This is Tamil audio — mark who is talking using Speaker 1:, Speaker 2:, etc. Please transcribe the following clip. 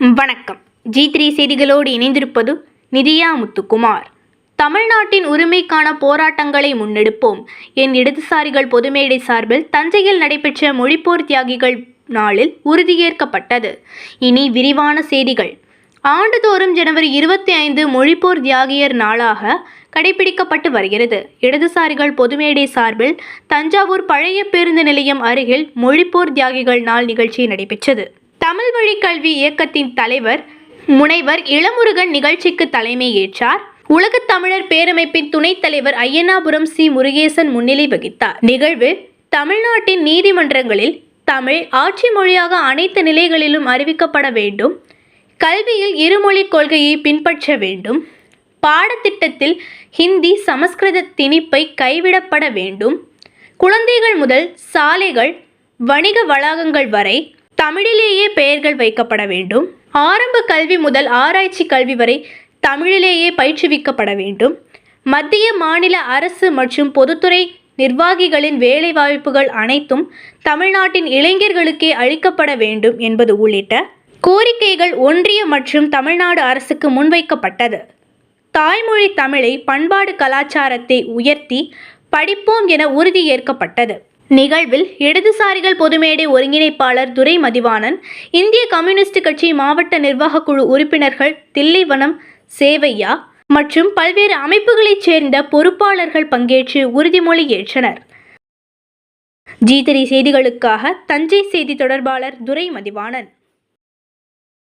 Speaker 1: வணக்கம். ஜி த்ரீ செய்திகளோடு இணைந்திருப்பது நிதியா முத்துக்குமார். தமிழ்நாட்டின் உரிமைக்கான போராட்டங்களை முன்னெடுப்போம். என் இடதுசாரிகள் பொதுமேடை சார்பில் தஞ்சையில் நடைபெற்ற மொழிப்போர் தியாகிகள் நாளில் உறுதியேற்கப்பட்டது. இனி விரிவான செய்திகள். ஆண்டுதோறும் ஜனவரி இருபத்தி ஐந்து மொழிப்போர் தியாகியர் நாளாக கடைபிடிக்கப்பட்டு வருகிறது. இடதுசாரிகள் பொதுமேடை சார்பில் தஞ்சாவூர் பழைய பேருந்து நிலையம் அருகில் மொழிப்போர் தியாகிகள் நாள் நிகழ்ச்சி நடைபெற்றது. தமிழ் வழி கல்வி இயக்கத்தின் தலைவர் முனைவர் இளமுருகன் நிகழ்ச்சிக்கு தலைமை ஏற்றார். உலகத் தமிழர் பேரமைப்பின் துணைத் தலைவர் ஐயனாபுரம் சி. முருகேசன் முன்னிலை வகித்தார். நிகழ்வு தமிழ்நாட்டின் நீதிமன்றங்களில் தமிழ் ஆட்சி மொழியாக அனைத்து நிலைகளிலும் அறிவிக்கப்பட வேண்டும். கல்வியில் இருமொழிக் கொள்கையை பின்பற்ற வேண்டும். பாடத்திட்டத்தில் ஹிந்தி சமஸ்கிருத திணிப்பை கைவிடப்பட வேண்டும். குழந்தைகள் முதல் சாலைகள் வணிக வளாகங்கள் வரை தமிழிலேயே பெயர்கள் வைக்கப்பட வேண்டும். ஆரம்ப கல்வி முதல் ஆராய்ச்சி கல்வி வரை தமிழிலேயே பயிற்றுவிக்கப்பட வேண்டும். மத்திய மாநில அரசு மற்றும் பொதுத்துறை நிர்வாகிகளின் வேலைவாய்ப்புகள் அனைத்தும் தமிழ்நாட்டின் இளைஞர்களுக்கே அளிக்கப்பட வேண்டும் என்பது உள்ளிட்ட கோரிக்கைகள் ஒன்றிய மற்றும் தமிழ்நாடு அரசுக்கு முன்வைக்கப்பட்டது. தாய்மொழி தமிழை பண்பாடு கலாச்சாரத்தை உயர்த்தி படிப்போம் என உறுதியேற்கப்பட்டது. நிகழ்வில் இடதுசாரிகள் பொதுமேடை ஒருங்கிணைப்பாளர் துரை மதிவாணன் இந்திய கம்யூனிஸ்ட் கட்சி மாவட்ட நிர்வாகக் குழு உறுப்பினர்கள் தில்லிவனம் சேவையா மற்றும் பல்வேறு அமைப்புகளைச் சேர்ந்த பொறுப்பாளர்கள் பங்கேற்று உறுதிமொழி ஏற்றனர். ஜி செய்திகளுக்காக தஞ்சை செய்தி தொடர்பாளர் துரை மதிவாணன்